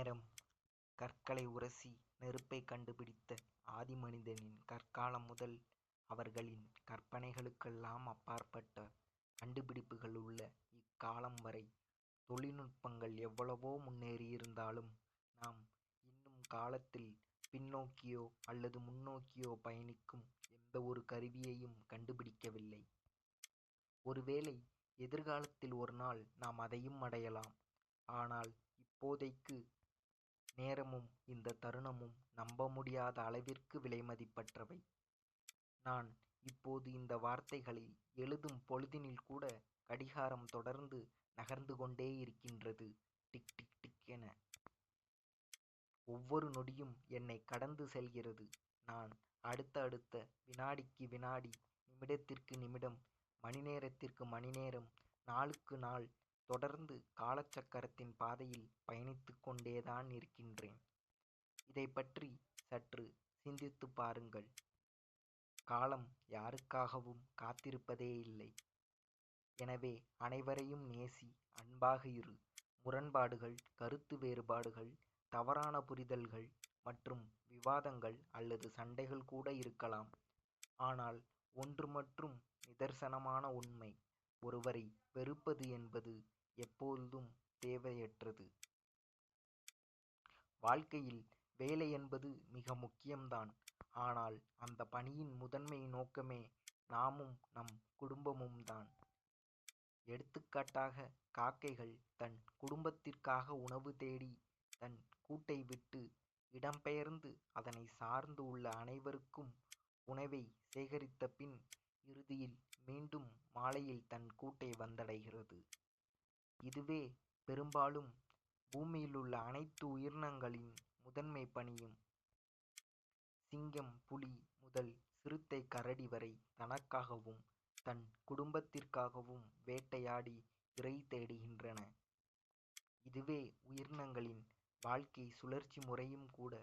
நேரம் கற்களை உரசி நெருப்பைக் கண்டுபிடித்த ஆதிமனிதனின் கற்காலம் முதல் அவர்களின் கற்பனைகளுக்கெல்லாம் அப்பாற்பட்ட கண்டுபிடிப்புகள் உள்ள இக்காலம் வரை தொழில்நுட்பங்கள் எவ்வளவோ முன்னேறியிருந்தாலும் நாம் இன்னும் காலத்தில் பின்னோக்கியோ அல்லது முன்னோக்கியோ பயணிக்கும் எந்த ஒரு கருவியையும் கண்டுபிடிக்கவில்லை. ஒருவேளை எதிர்காலத்தில் ஒரு நாள் நாம் அதையும் அடையலாம். ஆனால் இப்போதைக்கு நேரமும் இந்தத் தருணமும் நம்ப முடியாத அளவிற்கு விலைமதிப்பற்றவை. நான் இப்போது இந்த வார்த்தைகளை எழுதும் பொழுதினில்கூட கடிகாரம் தொடர்ந்து நகர்ந்து கொண்டே இருக்கின்றது டிக் டிக் டிக் என. ஒவ்வொரு நொடியும் என்னைக் கடந்து செல்கிறது. நான் அடுத்த அடுத்த வினாடிக்கு வினாடி நிமிடத்திற்கு நிமிடம் மணிநேரத்திற்கு மணிநேரம் நாளுக்கு நாள் தொடர்ந்து காலச்சக்கரத்தின் பாதையில் பயணித்துக் கொண்டேதான் இருக்கின்றேன். இதைப்பற்றி சற்று சிந்தித்துப் பாருங்கள். காலம் யாருக்காகவும் காத்திருப்பதேயில்லை. எனவே அனைவரையும் நேசி அன்பாக இரு. முரண்பாடுகள் கருத்து வேறுபாடுகள் தவறான புரிதல்கள் மற்றும் விவாதங்கள் அல்லது சண்டைகள் கூட இருக்கலாம். ஆனால் ஒன்று மற்றும் நிதர்சனமான உண்மை ஒருவரை வெறுப்பது என்பது எப்போதும் தேவையற்றது. வாழ்க்கையில் வேலை என்பது மிக முக்கியம்தான். ஆனால் அந்த பணியின் முதன்மை நோக்கமே நாமும் நம் குடும்பமும் தான் எடுத்துக்காட்டாக காக்கைகள் தன் குடும்பத்திற்காக உணவு தேடி தன் கூட்டை விட்டு இடம்பெயர்ந்து அதனை சார்ந்து உள்ள அனைவருக்கும் உணவை சேகரித்த பின் இறுதியில் மீண்டும் மாலையில் தன் கூட்டை வந்தடைகிறது. இதுவே பெரும்பாலும் பூமியிலுள்ள அனைத்து உயிரினங்களின் முதன்மை பணியும். சிங்கம் புலி முதல் சிறுத்தை கரடி வரை தனக்காகவும் தன் குடும்பத்திற்காகவும் வேட்டையாடி இரை தேடுகின்றன. இதுவே உயிரினங்களின் வாழ்க்கை சுழற்சி முறையும் கூட.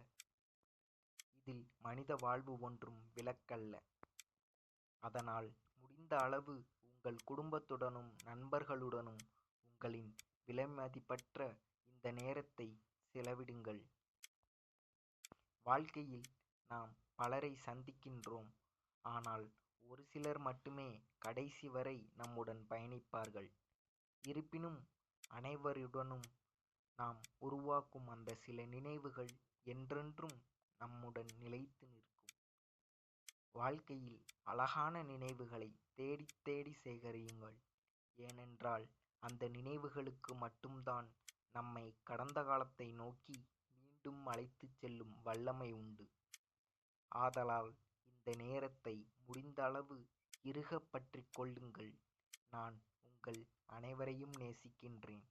இதில் மனித வாழ்வு ஒன்றும் விலக்கல்ல. அதனால் முடிந்த அளவு உங்கள் குடும்பத்துடனும் நண்பர்களுடனும் உங்களின் விலைமதிப்பற்ற இந்த நேரத்தை செலவிடுங்கள். வாழ்க்கையில் நாம் பலரை சந்திக்கின்றோம். ஆனால் ஒரு சிலர் மட்டுமே கடைசி வரை நம்முடன் பயணிப்பார்கள். இருப்பினும் அனைவருடனும் நாம் உருவாக்கும் அந்த சில நினைவுகள் என்றென்றும் நம்முடன் நிலைத்து நிற்கும். வாழ்க்கையில் அழகான நினைவுகளை தேடித் தேடி சேகரியுங்கள். ஏனென்றால் அந்த நினைவுகளுக்கு மட்டும்தான் நம்மை கடந்த காலத்தை நோக்கி மீண்டும் அழைத்துச் செல்லும் வல்லமை உண்டு. ஆதலால் இந்த நேரத்தை முடிந்த அளவு இறுகப் பற்றிக் கொள்ளுங்கள். நான் உங்கள் அனைவரையும் நேசிக்கின்றேன்.